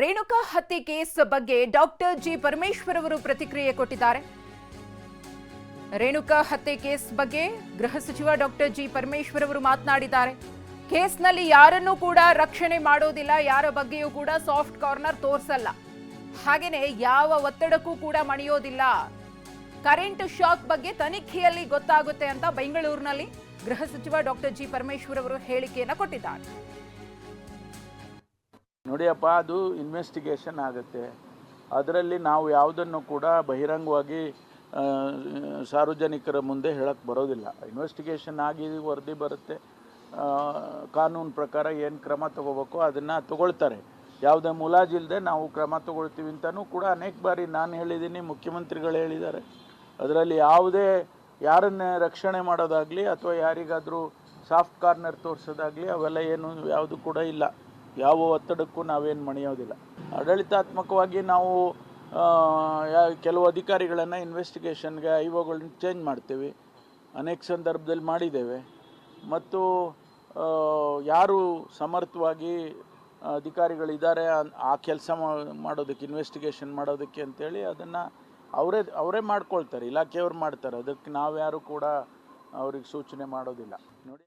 ರೇಣುಕಾ ಹತ್ಯೆ ಕೇಸ್ ಬಗ್ಗೆ doctor G Parameshwar ಅವರು ಪ್ರತಿಕ್ರಿಯೆ ಕೊಟ್ಟಿದ್ದಾರೆ. ರೇಣುಕಾ ಹತ್ಯೆ ಕೇಸ್ ಬಗ್ಗೆ ಗೃಹ ಸಚಿವ ಡಾಕ್ಟರ್ ಜಿ ಪರಮೇಶ್ವರ್ ಅವರು ಮಾತನಾಡಿದ್ದಾರೆ. ಕೇಸ್ನಲ್ಲಿ ಯಾರನ್ನೂ ಕೂಡ ರಕ್ಷಣೆ ಮಾಡೋದಿಲ್ಲ, ಯಾರ ಬಗ್ಗೆಯೂ ಕೂಡ ಸಾಫ್ಟ್ ಕಾರ್ನರ್ ತೋರಿಸಲ್ಲ. ಹಾಗೆಯೇ ಯಾವ ಒತ್ತಡಕ್ಕೂ ಕೂಡ ಮಣಿಯೋದಿಲ್ಲ. ಕರೆಂಟ್ ಶಾಕ್ ಬಗ್ಗೆ ತನಿಖೆಯಲ್ಲಿ ಗೊತ್ತಾಗುತ್ತೆ ಅಂತ ಬೆಂಗಳೂರಿನಲ್ಲಿ ಗೃಹ ಸಚಿವ ಡಾಕ್ಟರ್ ಜಿ ಪರಮೇಶ್ವರ್ ಅವರು ಹೇಳಿಕೆಯನ್ನು ಕೊಟ್ಟಿದ್ದಾರೆ. ನೋಡಿಯಪ್ಪ, ಅದು ಇನ್ವೆಸ್ಟಿಗೇಷನ್ ಆಗುತ್ತೆ. ಅದರಲ್ಲಿ ನಾವು ಯಾವುದನ್ನು ಕೂಡ ಬಹಿರಂಗವಾಗಿ ಸಾರ್ವಜನಿಕರ ಮುಂದೆ ಹೇಳಕ್ಕೆ ಬರೋದಿಲ್ಲ. ಇನ್ವೆಸ್ಟಿಗೇಷನ್ ಆಗಿ ವರದಿ ಬರುತ್ತೆ. ಕಾನೂನು ಪ್ರಕಾರ ಏನು ಕ್ರಮ ತಗೋಬೇಕು ಅದನ್ನು ತಗೊಳ್ತಾರೆ. ಯಾವುದೇ ಮುಲಾಜಿಲ್ಲದೆ ನಾವು ಕ್ರಮ ತಗೊಳ್ತೀವಿ ಅಂತಲೂ ಕೂಡ ಅನೇಕ ಬಾರಿ ನಾನು ಹೇಳಿದ್ದೀನಿ, ಮುಖ್ಯಮಂತ್ರಿಗಳು ಹೇಳಿದ್ದಾರೆ. ಅದರಲ್ಲಿ ಯಾವುದೇ ಯಾರನ್ನ ರಕ್ಷಣೆ ಮಾಡೋದಾಗಲಿ ಅಥವಾ ಯಾರಿಗಾದರೂ ಸಾಫ್ಟ್ ಕಾರ್ನರ್ ತೋರಿಸೋದಾಗಲಿ ಅವೆಲ್ಲ ಏನು ಯಾವುದು ಕೂಡ ಇಲ್ಲ. ಯಾವ ಒತ್ತಡಕ್ಕೂ ನಾವೇನು ಮಣಿಯೋದಿಲ್ಲ. ಆಡಳಿತಾತ್ಮಕವಾಗಿ ನಾವು ಕೆಲವು ಅಧಿಕಾರಿಗಳನ್ನು ಇನ್ವೆಸ್ಟಿಗೇಷನ್ಗೆ ಐಒಗಳನ್ನ ಚೇಂಜ್ ಮಾಡ್ತೀವಿ. ಅನೇಕ ಸಂದರ್ಭದಲ್ಲಿ ಮಾಡಿದ್ದೇವೆ. ಮತ್ತು ಯಾರು ಸಮರ್ಥವಾಗಿ ಅಧಿಕಾರಿಗಳಿದ್ದಾರೆ ಆ ಕೆಲಸ ಮಾಡೋದಕ್ಕೆ ಇನ್ವೆಸ್ಟಿಗೇಷನ್ ಮಾಡೋದಕ್ಕೆ ಅಂತೇಳಿ ಅದನ್ನು ಅವರೇ ಅವರೇ ಮಾಡ್ಕೊಳ್ತಾರೆ. ಇಲಾಖೆಯವ್ರು ಮಾಡ್ತಾರೆ. ಅದಕ್ಕೆ ನಾವು ಯಾರು ಕೂಡ ಅವ್ರಿಗೆ ಸೂಚನೆ ಮಾಡೋದಿಲ್ಲ. ನೋಡಿ.